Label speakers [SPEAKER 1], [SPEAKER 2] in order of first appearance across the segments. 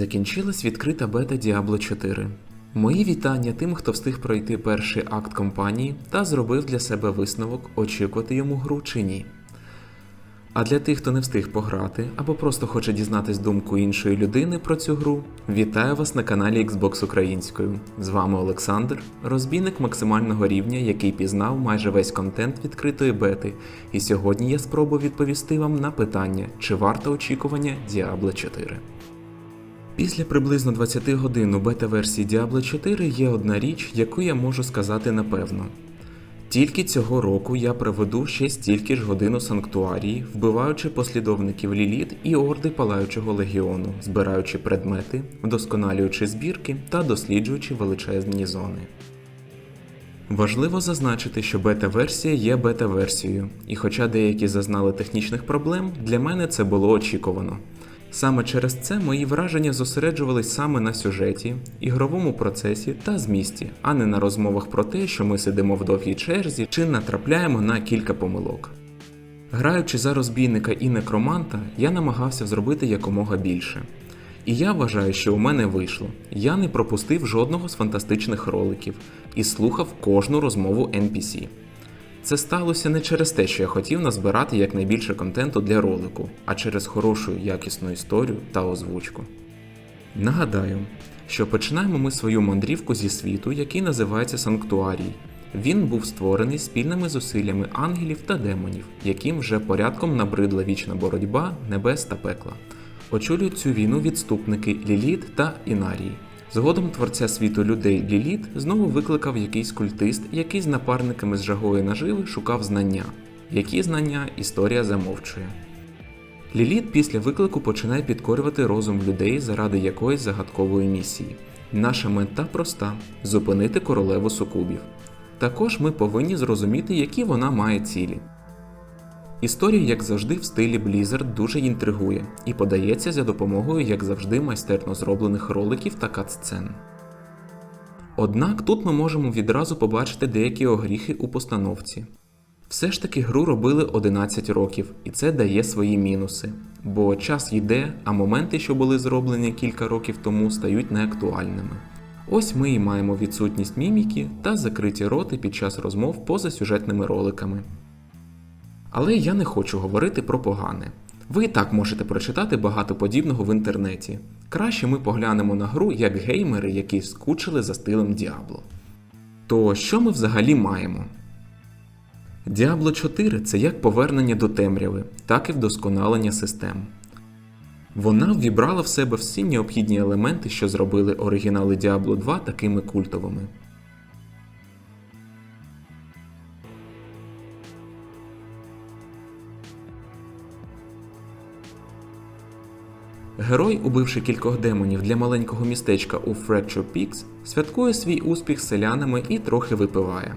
[SPEAKER 1] Закінчилась відкрита бета Diablo 4. Мої вітання тим, хто встиг пройти перший акт кампанії та зробив для себе висновок, очікувати йому гру чи ні. А для тих, хто не встиг пограти або просто хоче дізнатись думку іншої людини про цю гру, вітаю вас на каналі Xbox Українською. З вами Олександр, розбійник максимального рівня, який пізнав майже весь контент відкритої бети. І сьогодні я спробую відповісти вам на питання, чи варто очікування Diablo 4. Після приблизно 20 годин у бета-версії Diablo 4 є одна річ, яку я можу сказати напевно. Тільки цього року я проведу ще стільки ж годин у санктуарії, вбиваючи послідовників Ліліт і орди Палаючого легіону, збираючи предмети, вдосконалюючи збірки та досліджуючи величезні зони. Важливо зазначити, що бета-версія є бета-версією, і хоча деякі зазнали технічних проблем, для мене це було очікувано. Саме через це мої враження зосереджувались саме на сюжеті, ігровому процесі та змісті, а не на розмовах про те, що ми сидимо в довгій черзі чи натрапляємо на кілька помилок. Граючи за розбійника і некроманта, я намагався зробити якомога більше. І я вважаю, що у мене вийшло. Я не пропустив жодного з фантастичних роликів і слухав кожну розмову NPC. Це сталося не через те, що я хотів назбирати якнайбільше контенту для ролику, а через хорошу якісну історію та озвучку. Нагадаю, що починаємо ми свою мандрівку зі світу, який називається Санктуарій. Він був створений спільними зусиллями ангелів та демонів, яким вже порядком набридла вічна боротьба небес та пекла. Очолюють цю війну відступники Ліліт та Інарії. Згодом творця світу людей Ліліт знову викликав якийсь культист, який з напарниками з жагої наживи шукав знання. Які знання історія замовчує. Ліліт після виклику починає підкорювати розум людей заради якоїсь загадкової місії. Наша мета проста зупинити королеву сукубів. Також ми повинні зрозуміти, які вона має цілі. Історія, як завжди, в стилі Blizzard дуже інтригує і подається за допомогою, як завжди, майстерно зроблених роликів та катсцен. Однак тут ми можемо відразу побачити деякі огріхи у постановці. Все ж таки гру робили 11 років, і це дає свої мінуси, бо час йде, а моменти, що були зроблені кілька років тому, стають неактуальними. Ось ми і маємо відсутність міміки та закриті роти під час розмов поза сюжетними роликами. Але я не хочу говорити про погане. Ви і так можете прочитати багато подібного в інтернеті. Краще ми поглянемо на гру як геймери, які скучили за стилем Діабло. То що ми взагалі маємо? Diablo 4 це як повернення до темряви, так і вдосконалення систем. Вона ввібрала в себе всі необхідні елементи, що зробили оригінали Diablo 2 такими культовими. Герой, убивши кількох демонів для маленького містечка у Fracture Peaks, святкує свій успіх селянами і трохи випиває.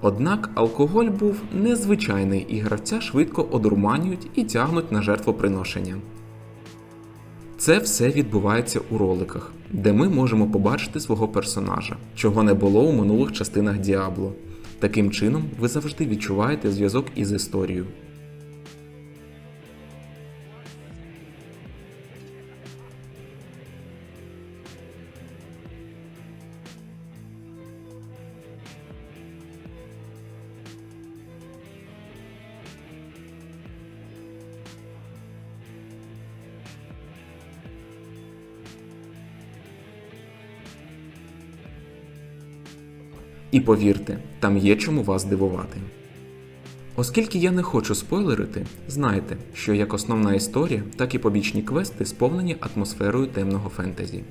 [SPEAKER 1] Однак алкоголь був незвичайний і гравця швидко одурманюють і тягнуть на жертвоприношення. Це все відбувається у роликах, де ми можемо побачити свого персонажа, чого не було у минулих частинах Діабло. Таким чином, ви завжди відчуваєте зв'язок із історією. І повірте, там є чому вас дивувати. Оскільки я не хочу спойлерити, знайте, що як основна історія, так і побічні квести сповнені атмосферою темного фентезі.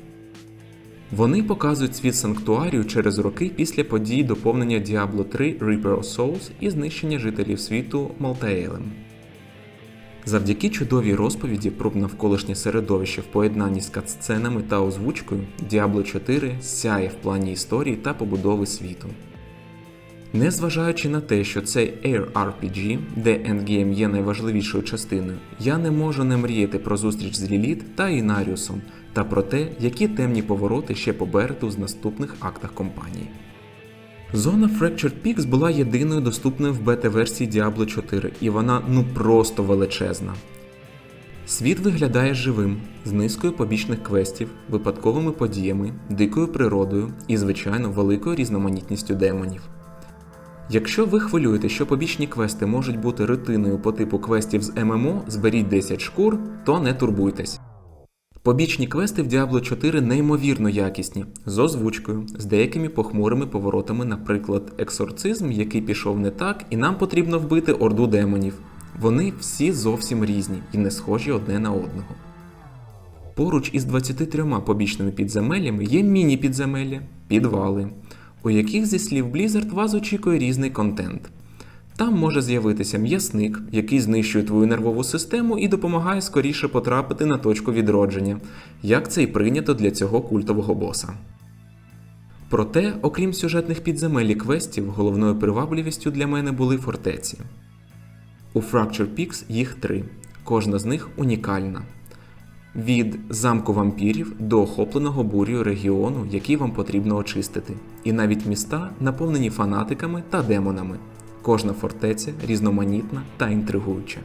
[SPEAKER 1] Вони показують світ санктуарію через роки після подій доповнення Diablo 3 Reaper of Souls і знищення жителів світу Малтаелем. Завдяки чудовій розповіді про навколишнє середовище в поєднанні з катсценами та озвучкою, Diablo 4 сяє в плані історії та побудови світу. Незважаючи на те, що цей AirRPG, де ендгейм є найважливішою частиною, я не можу не мріяти про зустріч з Ліліт та Інаріусом та про те, які темні повороти ще попереду з наступних актах компанії. Зона Fractured Peaks була єдиною доступною в бета-версії Diablo 4, і вона ну просто величезна. Світ виглядає живим, з низкою побічних квестів, випадковими подіями, дикою природою і, звичайно, великою різноманітністю демонів. Якщо ви хвилюєте, що побічні квести можуть бути рутиною по типу квестів з ММО, зберіть 10 шкур, то не турбуйтесь. Побічні квести в Diablo 4 неймовірно якісні, з озвучкою, з деякими похмурими поворотами, наприклад, екзорцизм, який пішов не так, і нам потрібно вбити орду демонів. Вони всі зовсім різні і не схожі одне на одного. Поруч із 23 побічними підземеллями є міні-підземелля, підвали, у яких, зі слів Blizzard, вас очікує різний контент. Там може з'явитися м'ясник, який знищує твою нервову систему і допомагає скоріше потрапити на точку відродження, як це й прийнято для цього культового боса. Проте, окрім сюжетних підземель і квестів, головною привабливістю для мене були фортеці. У Fracture Peaks їх три, кожна з них унікальна. Від замку вампірів до охопленого бур'ю регіону, який вам потрібно очистити, і навіть міста, наповнені фанатиками та демонами. Кожна фортеця різноманітна та інтригуюча.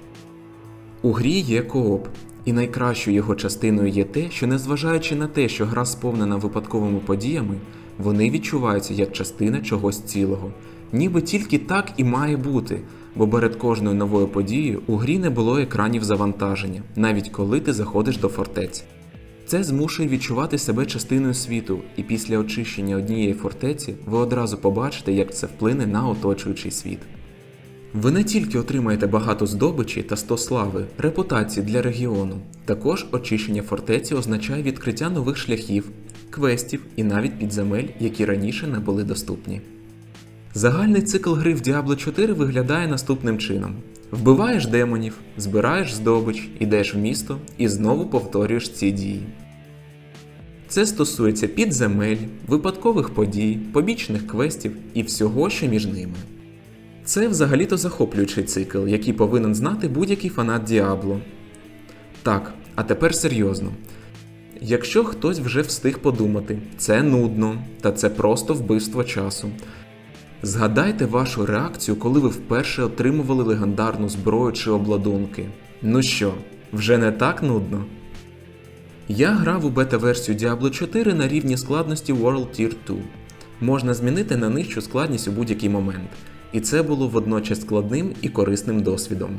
[SPEAKER 1] У грі є кооп, і найкращою його частиною є те, що незважаючи на те, що гра сповнена випадковими подіями, вони відчуваються як частина чогось цілого, ніби тільки так і має бути, бо перед кожною новою подією у грі не було екранів завантаження, навіть коли ти заходиш до фортеці. Це змушує відчувати себе частиною світу, і після очищення однієї фортеці ви одразу побачите, як це вплине на оточуючий світ. Ви не тільки отримаєте багато здобичі та 100 слави, репутації для регіону, також очищення фортеці означає відкриття нових шляхів, квестів і навіть підземель, які раніше не були доступні. Загальний цикл гри в Diablo 4 виглядає наступним чином: вбиваєш демонів, збираєш здобич, ідеш в місто і знову повторюєш ці дії. Це стосується підземель, випадкових подій, побічних квестів і всього, що між ними. Це взагалі-то захоплюючий цикл, який повинен знати будь-який фанат Діабло. Так, а тепер серйозно. Якщо хтось вже встиг подумати, це нудно, та це просто вбивство часу. Згадайте вашу реакцію, коли ви вперше отримували легендарну зброю чи обладунки. Ну що, вже не так нудно? Я грав у бета-версію Diablo 4 на рівні складності World Tier 2. Можна змінити на нижчу складність у будь-який момент, і це було водночас складним і корисним досвідом.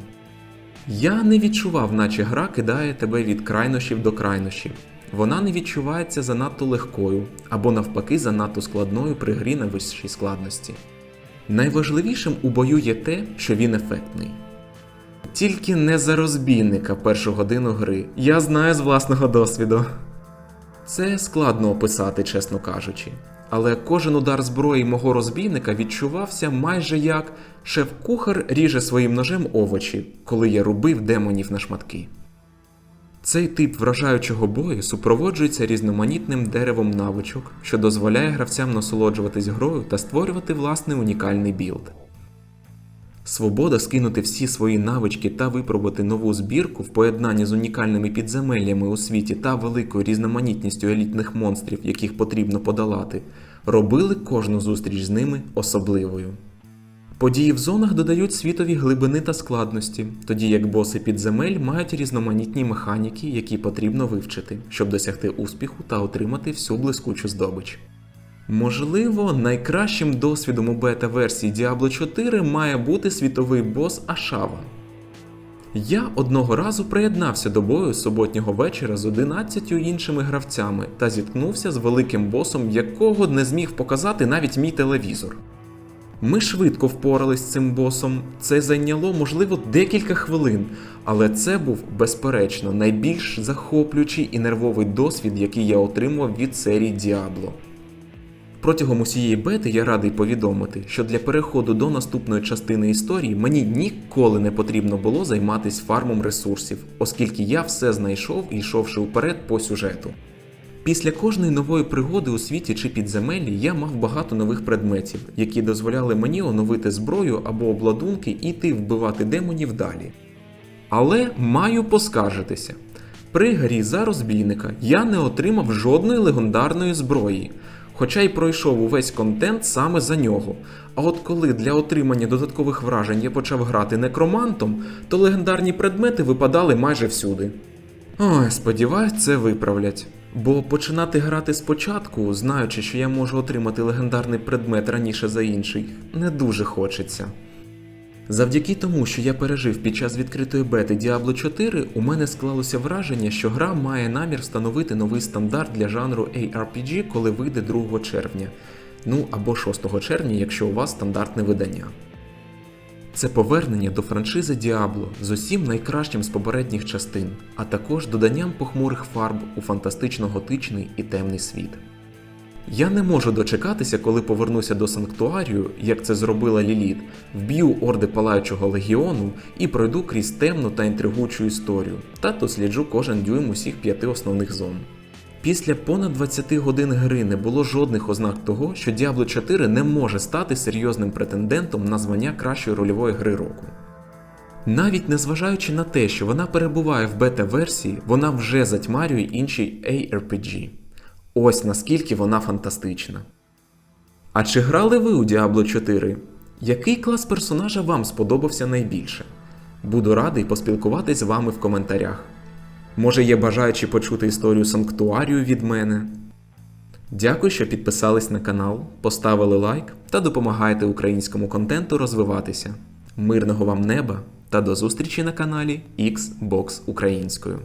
[SPEAKER 1] Я не відчував, наче гра кидає тебе від крайнощів до крайнощів. Вона не відчувається занадто легкою або навпаки занадто складною при грі на вищій складності. Найважливішим у бою є те, що він ефектний. Тільки не за розбійника першу годину гри, я знаю з власного досвіду. Це складно описати, чесно кажучи, але кожен удар зброї мого розбійника відчувався майже як шеф-кухар ріже своїм ножем овочі, коли я рубив демонів на шматки. Цей тип вражаючого бою супроводжується різноманітним деревом навичок, що дозволяє гравцям насолоджуватись грою та створювати власний унікальний білд. Свобода скинути всі свої навички та випробувати нову збірку в поєднанні з унікальними підземеллями у світі та великою різноманітністю елітних монстрів, яких потрібно подолати, робили кожну зустріч з ними особливою. Події в зонах додають світові глибини та складності, тоді як боси підземель мають різноманітні механіки, які потрібно вивчити, щоб досягти успіху та отримати всю блискучу здобич. Можливо, найкращим досвідом у бета-версії Diablo 4 має бути світовий бос Ашава. Я одного разу приєднався до бою суботнього вечора з 11 іншими гравцями та зіткнувся з великим босом, якого не зміг показати навіть мій телевізор. Ми швидко впорались з цим босом. Це зайняло, можливо, декілька хвилин, але це був, безперечно, найбільш захоплюючий і нервовий досвід, який я отримав від серії Діабло. Протягом усієї бети я радий повідомити, що для переходу до наступної частини історії мені ніколи не потрібно було займатися фармом ресурсів, оскільки я все знайшов йшовши вперед по сюжету. Після кожної нової пригоди у світі чи підземеллі я мав багато нових предметів, які дозволяли мені оновити зброю або обладунки і йти вбивати демонів далі. Але маю поскаржитися. При грі за розбійника я не отримав жодної легендарної зброї, хоча й пройшов увесь контент саме за нього. А от коли для отримання додаткових вражень я почав грати некромантом, то легендарні предмети випадали майже всюди. Ой, сподіваюсь, це виправлять. Бо починати грати спочатку, знаючи, що я можу отримати легендарний предмет раніше за інший, не дуже хочеться. Завдяки тому, що я пережив під час відкритої бети Diablo 4, у мене склалося враження, що гра має намір встановити новий стандарт для жанру ARPG, коли вийде 2 червня, ну або 6 червня, якщо у вас стандартне видання. Це повернення до франшизи Діабло з усім найкращим з попередніх частин, а також доданням похмурих фарб у фантастично готичний і темний світ. Я не можу дочекатися, коли повернуся до санктуарію, як це зробила Ліліт, вб'ю орди палаючого легіону і пройду крізь темну та інтригуючу історію, та досліджу кожен дюйм усіх п'яти основних зон. Після понад 20 годин гри не було жодних ознак того, що Diablo 4 не може стати серйозним претендентом на звання кращої рольової гри року. Навіть незважаючи на те, що вона перебуває в бета-версії, вона вже затьмарює інші ARPG. Ось наскільки вона фантастична. А чи грали ви у Diablo 4? Який клас персонажа вам сподобався найбільше? Буду радий поспілкуватись з вами в коментарях. Може, є бажаючі почути історію санктуарію від мене. Дякую, що підписались на канал, поставили лайк та допомагаєте українському контенту розвиватися. Мирного вам неба та до зустрічі на каналі Xbox Українською.